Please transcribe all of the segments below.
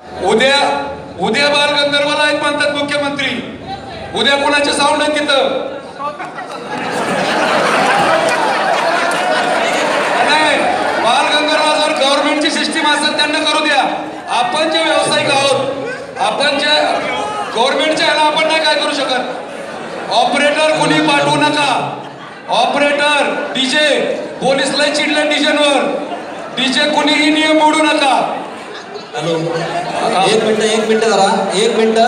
उद्या उद्या बालगंधर्वाला आहेत म्हणतात मुख्यमंत्री. उद्या कोणाचे साऊंड आहे तिथं? नाही बालगंधर्व जर गव्हर्नमेंटची सिस्टीम असेल त्यांना करू द्या. आपण जे व्यावसायिक आहोत आपण जे गव्हर्नमेंटच्या ह्याला आपण नाही काय करू शकत. ऑपरेटर कोणी पाठवू नका. ऑपरेटर डीजे पोलीस लय चिडले डीजेवर डीजे कोणीही नियम मोडू नका. हॅलो. एक मिनिट एक मिनिट जरा. एक मिनिट.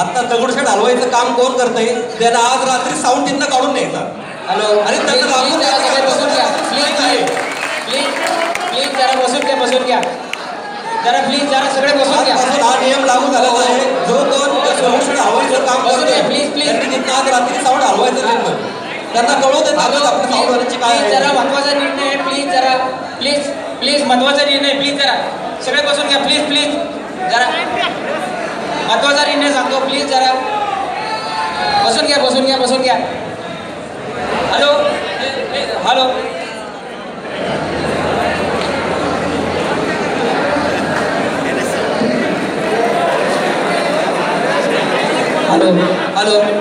आता दगडूशेठ हलवायचं काम कोण करतंय? त्याला आज रात्री साऊंड तिथनं काढून न्यायचा. हॅलो. अरे त्यांना प्लीज सगळे बसून घ्या. प्लीज? प्लीज प्लीज जरा बसून घ्या बसून घ्या. जरा प्लीज जरा सगळे बसून घ्या. हा नियम लागू झालेला आहे. जो कोण दगडूशेठ हलवायचं काम करतोय. त्यांनी तिथनं आज रात्री साऊंड हलवायचं त्यांना कळवू देत आपल्या साऊंड काय प्लीज़ जरा महत्वाचा निर्णय आहे प्लीज़ जरा प्लीज़ प्लीज़ महत्वाचा निर्णय प्लीज़ जरा. सगळे बसून घ्या प्लीज़ प्लीज़ जरा. महत्वाचा निर्णय सांगतो प्लीज़ जरा. बसून घ्या बसून घ्या बसून घ्या. Hello? Hello? Hello? Hello?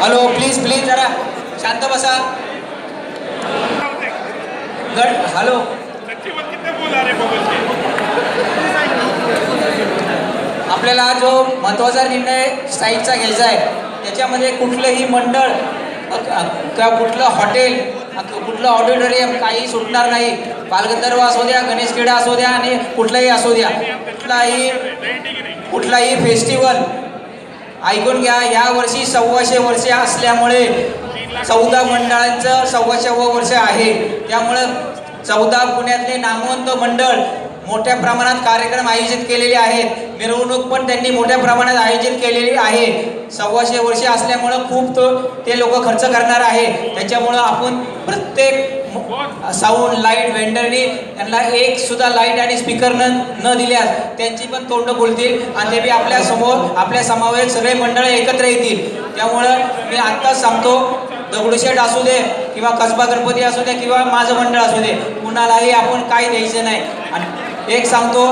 Hello. Please please जरा शांत बसा. गड हॅलो. आपल्याला जो महत्त्वाचा निर्णय साईडचा घ्यायचा आहे त्याच्यामध्ये कुठलंही मंडळ किंवा कुठलं हॉटेल कुठलं ऑडिटोरियम काही सुटणार नाही. बालगंधर्व असू द्या गणेश क्रीडा असू द्या आणि कुठलाही असू द्या. कुठलाही कुठलाही फेस्टिवल ऐकून घ्या. या वर्षी सव्वाशे वर्षे असल्यामुळे चौदा मंडळांचं सव्वाशे वर्ष आहे. त्यामुळं चौदा पुण्यातले नामवंत मंडळ मोठ्या प्रमाणात कार्यक्रम आयोजित केलेले आहेत. मिरवणूक पण त्यांनी मोठ्या प्रमाणात आयोजित केलेली आहे. सव्वाशे वर्षे असल्यामुळं खूप तो ते लोक खर्च करणार आहे. त्याच्यामुळं आपण प्रत्येक साऊंड लाइट वेंडरनी त्यांना एक सुद्धा लाइट आणि स्पीकर न न दिल्यास त्यांची पण तोंड बोलतील आणि ते बी आपल्यासमोर आपल्या समावेश सगळे मंडळ एकत्र येतील. त्यामुळं मी आत्ताच सांगतो दगडूशेठ असू दे किंवा कसबा गणपती असू दे किंवा माझं मंडळ असू दे कुणालाही आपण काही द्यायचं नाही. आणि एक सांगतो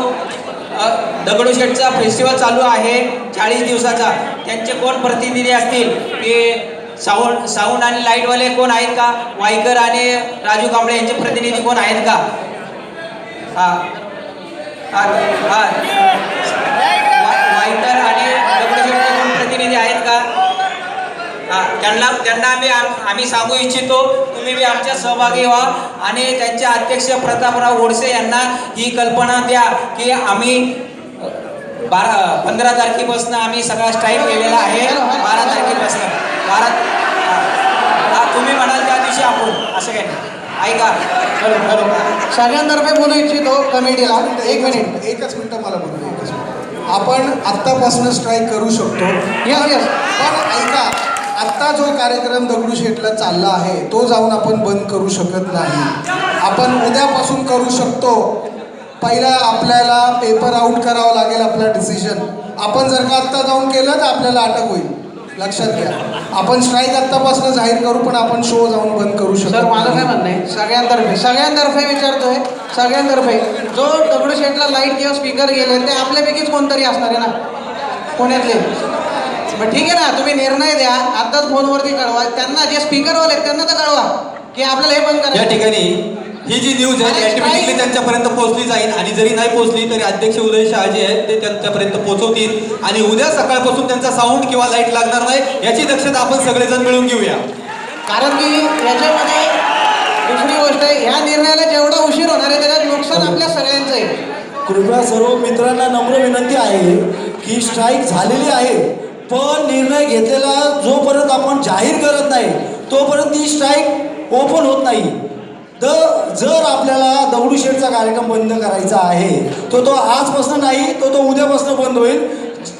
दगडूशेठचा फेस्टिवल चालू आहे चाळीस दिवसाचा. त्यांचे कोण प्रतिनिधी असतील? ते साऊंड साऊंड आणि लाईटवाले कोण आहेत का? वायकर आणि राजू कांबळे यांचे प्रतिनिधी कोण आहेत का? हा. हा वायकर आणि दगडूशेठचे कोण प्रतिनिधी आहेत का हा त्यांना त्यांना आम्ही आम- आम्ही सांगू इच्छितो तुम्ही बी आमच्या सहभागी व्हा. आणि त्यांचे अध्यक्ष प्रतापराव गोडसे यांना ही कल्पना द्या की आम्ही बारा पंधरा तारखेपासून आम्ही सगळा स्ट्राईक केलेला आहे. बारा तारखेपासून. बारा हा. हा तुम्ही म्हणाल त्या दिवशी आपण असं काय नाही. ऐका. सगळ्यांतर्फे बोलू इच्छितो कमिटीला एक मिनिट एकच मिनिटं मला बोलू एकच आपण आत्तापासून स्ट्राईक करू शकतो. यस यस पण ऐका आत्ता जो कार्यक्रम दगडूशेठला चालला आहे तो जाऊन आपण बंद करू शकत नाही. आपण उद्यापासून करू शकतो. पहिला आपल्याला पेपर आउट करावं लागेल आपला डिसिजन आपण जर का आत्ता जाऊन केलं तर आपल्याला अटक होईल. लक्षात घ्या. आपण स्ट्राईक आत्तापासून जाहीर करू पण आपण शो जाऊन बंद करू सर शकतो माझं काय म्हणणं आहे? सगळ्यांतर्फे सगळ्यांतर्फे विचारतोय. सगळ्यांतर्फे. जो दगडूशेठला लाइट किंवा स्पीकर गेले ते आपल्यापैकीच कोणतरी असणार आहे ना? पुण्यातले मग ठीक आहे ना तुम्ही निर्णय द्या. आत्ताच फोनवरती कळवा. त्यांना जे स्पीकरवाले आहेत त्यांना तर कळवा की आपल्याला हे बंद या करायचं ठिकाणी ही जी न्यूज आहे अरे, ऑटोमॅटिकली त्यांच्यापर्यंत पोहोचली जाईल. आणि जरी नाही पोहोचली तरी अध्यक्ष उदय शहाजी आहेत ते त्यांच्यापर्यंत पोहोचवतील. आणि उद्या सकाळपासून त्यांचा साऊंड किंवा लाइट लागणार नाही याची दक्षता आपण सगळेजण मिळून घेऊया. कारण की याच्यामध्ये दुसरी गोष्ट आहे ह्या निर्णयाला जेवढा उशीर होणार आहे त्याच्यात नुकसान आपल्या सगळ्यांचं आहे. कृपया सर्व मित्रांना नम्र विनंती आहे की स्ट्राईक झालेली आहे. पण निर्णय घेतलेला जोपर्यंत आपण जाहीर करत नाही तोपर्यंत ती स्ट्राईक ओपन होत नाही. तर जर आपल्याला दगडूशेठचा कार्यक्रम बंद करायचा आहे तो तो आजपासून नाही तो तो उद्यापासून बंद होईल.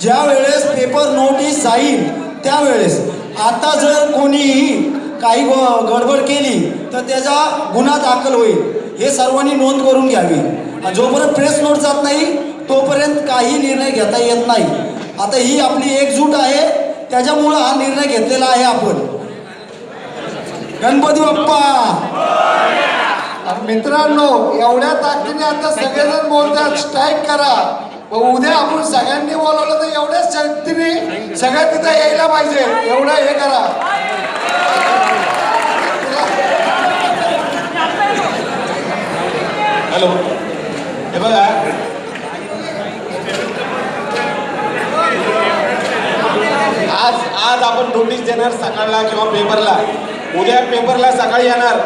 ज्या वेळेस पेपर नोटीस जाईल त्यावेळेस. आता जर कोणीही काही ग- गडबड केली तर त्याचा गुन्हा दाखल होईल. हे सर्वांनी नोंद करून घ्यावी. जोपर्यंत प्रेस नोट जात नाही तोपर्यंत काही निर्णय घेता येत नाही. आता ही आपली एकजूट आहे त्याच्यामुळं हा निर्णय घेतलेला आहे आपण. गणपती बाप्पा! मित्रांनो एवढ्या ताकदीने आता सगळेजण बोलतात स्ट्राईक करा. मग उद्या आपण सगळ्यांनी बोलवलं तर एवढ्याच शक्तीने सगळ्या तिथं यायला पाहिजे. एवढं हे करा. हॅलो. हे बघा आज आज आपण नोटीस देणार सकाळला किंवा पेपरला उद्या पेपरला सकाळी येणार.